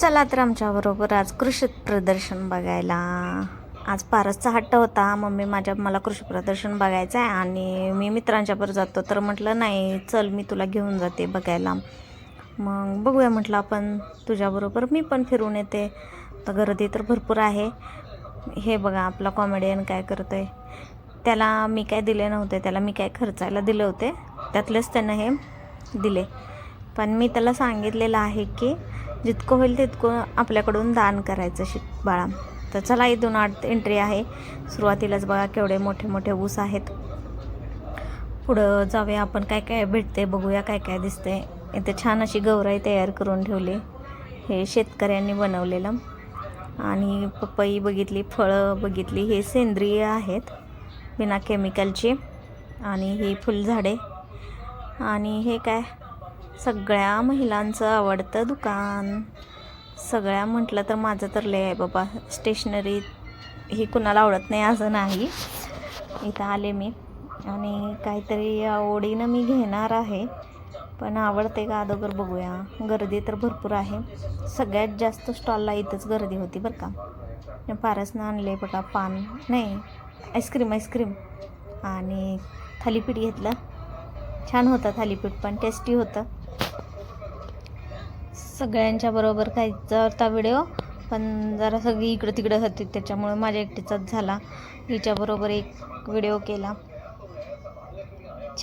चला तर आमच्याबरोबर आज कृषी प्रदर्शन बघायला. आज पारसचा हट्ट होता. मम्मी माझ्या मला कृषी प्रदर्शन बघायचं आहे आणि मी मित्रांच्याबरोबर जातो. तर म्हटलं नाही चल मी तुला घेऊन जाते बघायला. मग बघूया म्हटलं आपण तुझ्याबरोबर मी पण फिरून येते. तर गर्दी तर भरपूर आहे. हे बघा आपला कॉमेडियन काय करतो आहे त्याला मी काय दिले नव्हते त्याला मी काय खर्चायला दिले होते. त्यातलेच त्यानं हे दिले. पण मी त्याला सांगितलेलं आहे की जितकं होईल तितकं आपल्याकडून दान करायचं शिक बाळा. तर चला इथून आठ एंट्री आहे. सुरुवातीलाच बघा केवढे मोठे मोठे ऊस आहेत. पुढं जाऊया आपण काय काय भेटते बघूया काय काय दिसते इथे छान अशी गौराई तयार करून ठेवली. हे शेतकऱ्यांनी बनवलेलं. आणि पपई बघितली फळं बघितली हे सेंद्रिय आहेत. बिना केमिकलची आणि ही फुलझाडे. आणि हे काय? सगळ्या महिलांचं आवडतं दुकान. सगळ्या म्हटलं तर माझं तर लय आहे बाबा. स्टेशनरी ही कुणाला आवडत नाही असं नाही. इथं आले मी. आणि काहीतरी आवडीनं मी घेणार आहे. पण आवडते का अगोदर बघूया. गर्दी तर भरपूर आहे. सगळ्यात जास्त स्टॉलला इथंच गर्दी होती बरं का. पारसनं आणले बघा पान. नाही आईस्क्रीम आईस्क्रीम. आणि थालीपीठ घेतलं. छान होतं थालीपीठ पण टेस्टी होतं. सगळ्यांच्या बरोबर खायचा होता व्हिडिओ पण जरा सगळी इकडं तिकडं होती त्याच्यामुळे माझ्या एकटीचाच झाला. हिच्याबरोबर एक व्हिडिओ केला.